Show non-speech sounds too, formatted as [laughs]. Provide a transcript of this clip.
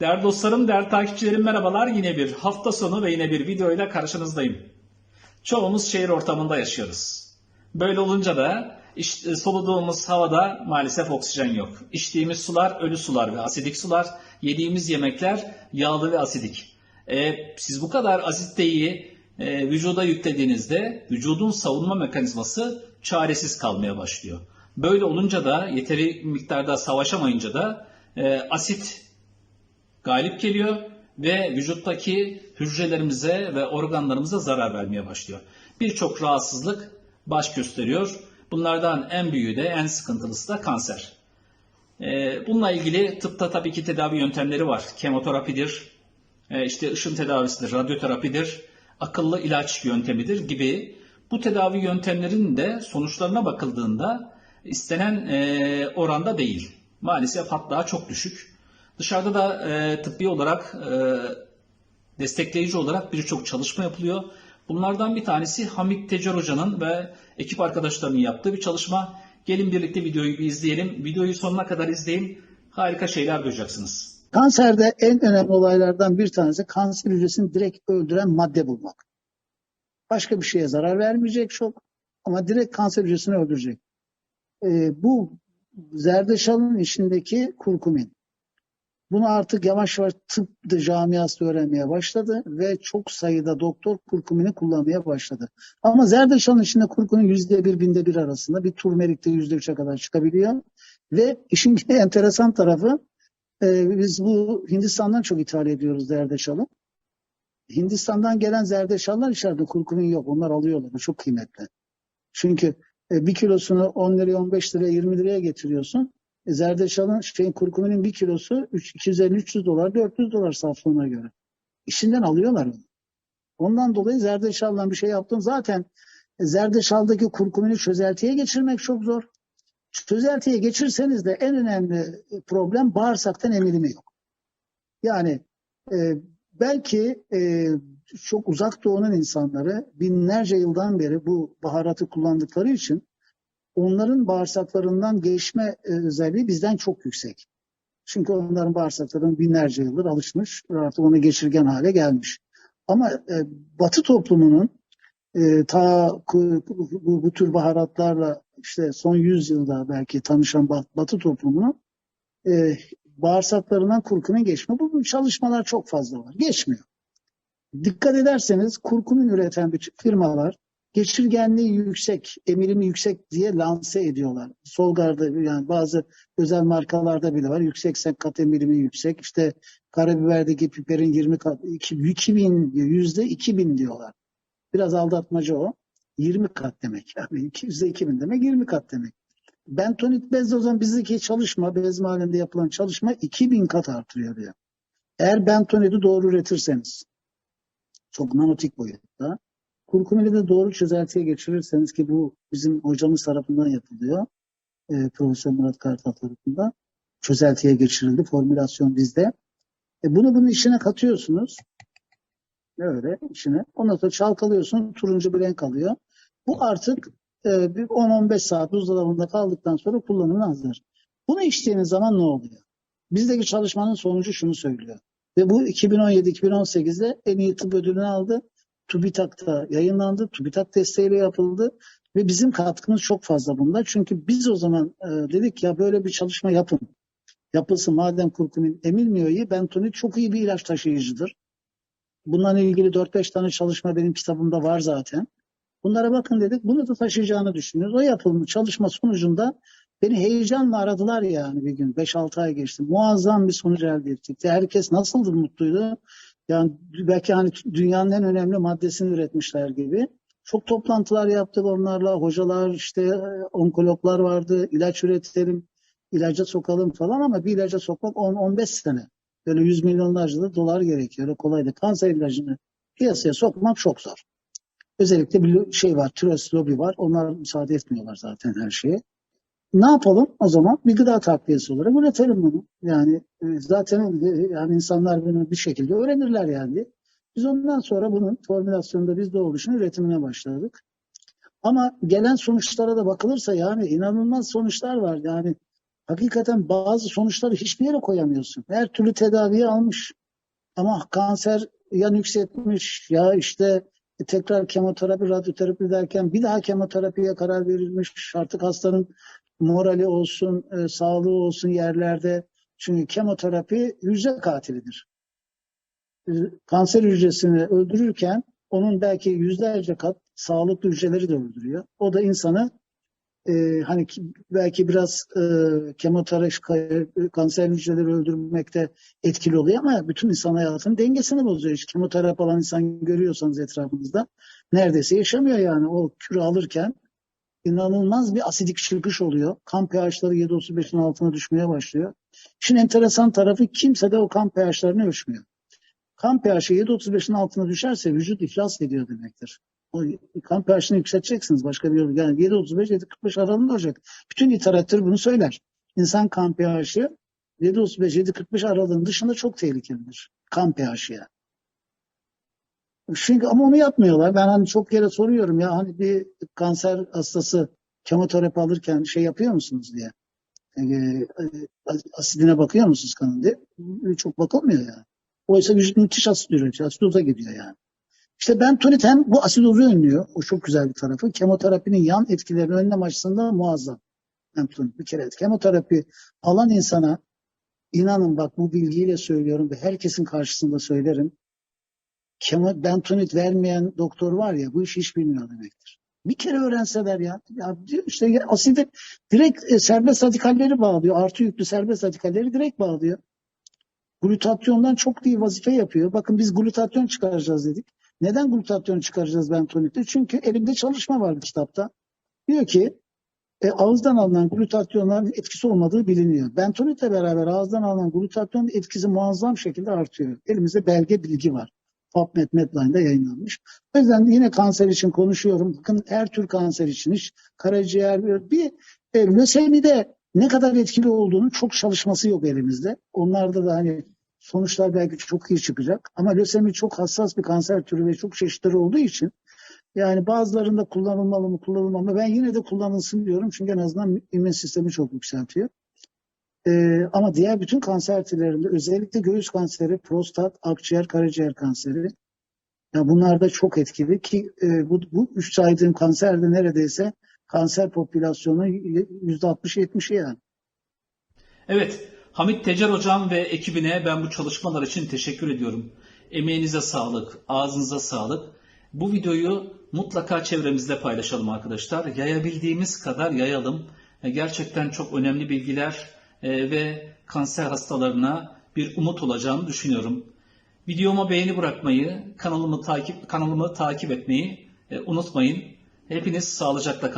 Değerli dostlarım, değerli takipçilerim merhabalar. Yine bir hafta sonu ve yine bir videoyla karşınızdayım. Çoğumuz şehir ortamında yaşıyoruz. Böyle olunca da iş- e, soluduğumuz havada maalesef oksijen yok. İçtiğimiz sular ölü sular ve asidik sular. Yediğimiz yemekler yağlı ve asidik. E, siz bu kadar asitteyi e, vücuda yüklediğinizde vücudun savunma mekanizması çaresiz kalmaya başlıyor. Böyle olunca da yeteri miktarda savaşamayınca da e, asit galip geliyor ve vücuttaki hücrelerimize ve organlarımıza zarar vermeye başlıyor. Birçok rahatsızlık baş gösteriyor. Bunlardan en büyüğü de en sıkıntılısı da kanser. Ee, Bununla ilgili tıpta tabii ki tedavi yöntemleri var. Kemoterapidir, e, işte ışın tedavisidir, radyoterapidir, akıllı ilaç yöntemidir gibi bu tedavi yöntemlerinin de sonuçlarına bakıldığında istenen e, oranda değil. Maalesef hatta çok düşük. Dışarıda da e, tıbbi olarak e, destekleyici olarak birçok çalışma yapılıyor. Bunlardan bir tanesi Hamit Tecer Hoca'nın ve ekip arkadaşlarının yaptığı bir çalışma. Gelin birlikte videoyu bir izleyelim. Videoyu sonuna kadar izleyin. Harika şeyler duyacaksınız. Kanserde en önemli olaylardan bir tanesi kanser hücresini direkt öldüren madde bulmak. Başka bir şeye zarar vermeyecek çok ama direkt kanser hücresini öldürecek. Ee, bu zerdeçalın içindeki kurkumin. Bunu artık yavaş yavaş tıp da camiası öğrenmeye başladı ve çok sayıda doktor kurkumini kullanmaya başladı. Ama zerdeçalın içinde kurkumin yüzde bir, binde bir arasında bir turmerikte yüzde üçe kadar çıkabiliyor. Ve işin [laughs] enteresan tarafı ee, biz bu Hindistan'dan çok ithal ediyoruz zerdeçalı. Hindistan'dan gelen zerdeçallar içeride kurkumin yok. Onlar alıyorlar. Bu çok kıymetli. Çünkü e, bir kilosunu 10 liraya, 15 liraya, 20 liraya getiriyorsun. E, zerdeçalın şeyin kurkuminin bir kilosu 250-300 dolar, 400 dolar saflığına göre. İşinden alıyorlar onu. Ondan dolayı zerdeçaldan bir şey yaptın. Zaten zerdeçaldaki kurkumini çözeltiye geçirmek çok zor. Çözeltiye geçirseniz de en önemli problem bağırsaktan emilimi yok. Yani e, belki e, çok uzak doğunun insanları binlerce yıldan beri bu baharatı kullandıkları için onların bağırsaklarından geçme e, özelliği bizden çok yüksek. Çünkü onların bağırsakları binlerce yıldır alışmış, artık ona geçirgen hale gelmiş. Ama e, Batı toplumunun e, ta ku- bu, bu tür baharatlarla işte son 100 yılda belki tanışan Bat- Batı toplumunun e, bağırsaklarından kurkumin geçme. Bu, bu çalışmalar çok fazla var. Geçmiyor. Dikkat ederseniz kurkumin üreten bütün firmalar geçirgenliği yüksek, emilimi yüksek diye lanse ediyorlar. Solgar'da yani bazı özel markalarda bile var. Yüksek senkat emilimi yüksek. İşte karabiberdeki piperin 20 kat, 2000, yüzde 2000 diyorlar. Biraz aldatmaca o. 20 kat demek. Yani yüzde 2000 demek 20 kat demek. Bentonit zaman bizdeki çalışma, bez halinde yapılan çalışma 2000 kat artırıyor diyor. Eğer bentoniti doğru üretirseniz, çok nanotik boyutta, kurkumini de doğru çözeltiye geçirirseniz ki bu bizim hocamız tarafından yapılıyor. E, Profesör Murat Kartal tarafından. Çözeltiye geçirildi. Formülasyon bizde. E, bunu bunun içine katıyorsunuz. Öyle içine. Ondan sonra çalkalıyorsun. Turuncu bir renk alıyor. Bu artık e, bir 10-15 saat buzdolabında kaldıktan sonra kullanımına hazır. Bunu içtiğiniz zaman ne oluyor? Bizdeki çalışmanın sonucu şunu söylüyor. Ve bu 2017-2018'de en iyi tıp ödülünü aldı. TÜBİTAK'ta yayınlandı. TÜBİTAK desteğiyle yapıldı. Ve bizim katkımız çok fazla bunda. Çünkü biz o zaman e, dedik ya böyle bir çalışma yapın. Yapılsın madem kurkumin emilmiyor iyi. Bentonit çok iyi bir ilaç taşıyıcıdır. Bununla ilgili 4-5 tane çalışma benim kitabımda var zaten. Bunlara bakın dedik. Bunu da taşıyacağını düşünüyoruz. O yapılmış çalışma sonucunda beni heyecanla aradılar yani bir gün. 5-6 ay geçti. Muazzam bir sonuç elde ettik. Herkes nasıldı mutluydu. Yani belki hani dünyanın en önemli maddesini üretmişler gibi. Çok toplantılar yaptık onlarla. Hocalar işte e, onkologlar vardı. İlaç üretelim, ilaca sokalım falan ama bir ilaca sokmak 10-15 sene. Böyle yüz milyonlarca da dolar gerekiyor. Öyle kolay değil. Kanser ilacını piyasaya sokmak çok zor. Özellikle bir şey var, türes lobi var. Onlar müsaade etmiyorlar zaten her şeye. Ne yapalım o zaman? Bir gıda takviyesi olarak üretelim bunu. Yani e, zaten e, yani insanlar bunu bir şekilde öğrenirler yani. Biz ondan sonra bunun formülasyonunda bizde oluşun üretimine başladık. Ama gelen sonuçlara da bakılırsa yani inanılmaz sonuçlar var. Yani hakikaten bazı sonuçları hiçbir yere koyamıyorsun. Her türlü tedaviyi almış. Ama kanser ya nüksetmiş ya işte tekrar kemoterapi, radyoterapi derken bir daha kemoterapiye karar verilmiş. Artık hastanın morali olsun, e, sağlığı olsun yerlerde. Çünkü kemoterapi hücre katilidir. E, Kanser hücresini öldürürken onun belki yüzlerce kat sağlıklı hücreleri de öldürüyor. O da insanı e, hani ki- belki biraz e, kemoterapi kanser hücreleri öldürmekte etkili oluyor ama bütün insan hayatının dengesini bozuyor. Hiç kemoterapi alan insan görüyorsanız etrafınızda neredeyse yaşamıyor yani. O kürü alırken inanılmaz bir asidik çıkış oluyor. Kan pH'ları 7.35'in altına düşmeye başlıyor. Şimdi enteresan tarafı kimse de o kan pH'larını ölçmüyor. Kan pH'i 7.35'in altına düşerse vücut iflas ediyor demektir. O kan pH'ini yükselteceksiniz. Başka bir yol. Yani 7.35-7.45 aralığında olacak. Bütün literatür bunu söyler. İnsan kan pH'i 7.35-7.45 aralığının dışında çok tehlikelidir. Kan yani. Çünkü ama onu yapmıyorlar. Ben hani çok kere soruyorum ya hani bir kanser hastası kemoterapi alırken şey yapıyor musunuz diye. Ee, asidine bakıyor musunuz kanın diye. Çok bakılmıyor yani. Oysa vücut müthiş asit üretiyor. Asidoza gidiyor yani. İşte bentonit hem bu asidozu önlüyor. O çok güzel bir tarafı. Kemoterapinin yan etkilerini önlem açısından muazzam. Bentonit bir kere. Kemoterapi alan insana inanın bak bu bilgiyle söylüyorum ve herkesin karşısında söylerim. Kemo, bentonit vermeyen doktor var ya bu işi hiç bilmiyor demektir. Bir kere öğrenseler ya, ya işte asidi direkt e, serbest radikalleri bağlıyor. Artı yüklü serbest radikalleri direkt bağlıyor. Glutatyondan çok iyi vazife yapıyor. Bakın biz glutatyon çıkaracağız dedik. Neden glutatyon çıkaracağız bentonitte? Çünkü elimde çalışma var kitapta. Diyor ki e, ağızdan alınan glutatyonların etkisi olmadığı biliniyor. Bentonitle beraber ağızdan alınan glutatyonun etkisi muazzam şekilde artıyor. Elimizde belge bilgi var. PubMed Medline'da yayınlanmış. O yüzden yine kanser için konuşuyorum. Bakın her tür kanser için hiç karaciğer bir e, lösemide ne kadar etkili olduğunu çok çalışması yok elimizde. Onlarda da hani sonuçlar belki çok iyi çıkacak. Ama lösemi çok hassas bir kanser türü ve çok çeşitleri olduğu için yani bazılarında kullanılmalı mı kullanılmamalı ben yine de kullanılsın diyorum. Çünkü en azından immün sistemi çok yükseltiyor. Ee, ama diğer bütün kanser türlerinde özellikle göğüs kanseri, prostat, akciğer, karaciğer kanseri ya bunlar da çok etkili ki e, bu, bu üç saydığım kanserde neredeyse kanser popülasyonu %60-70'i yani. Evet, Hamit Tecer Hocam ve ekibine ben bu çalışmalar için teşekkür ediyorum. Emeğinize sağlık, ağzınıza sağlık. Bu videoyu mutlaka çevremizde paylaşalım arkadaşlar. Yayabildiğimiz kadar yayalım. E, Gerçekten çok önemli bilgiler e, ve kanser hastalarına bir umut olacağını düşünüyorum. Videoma beğeni bırakmayı, kanalımı takip kanalımı takip etmeyi e, unutmayın. Hepiniz sağlıcakla kalın.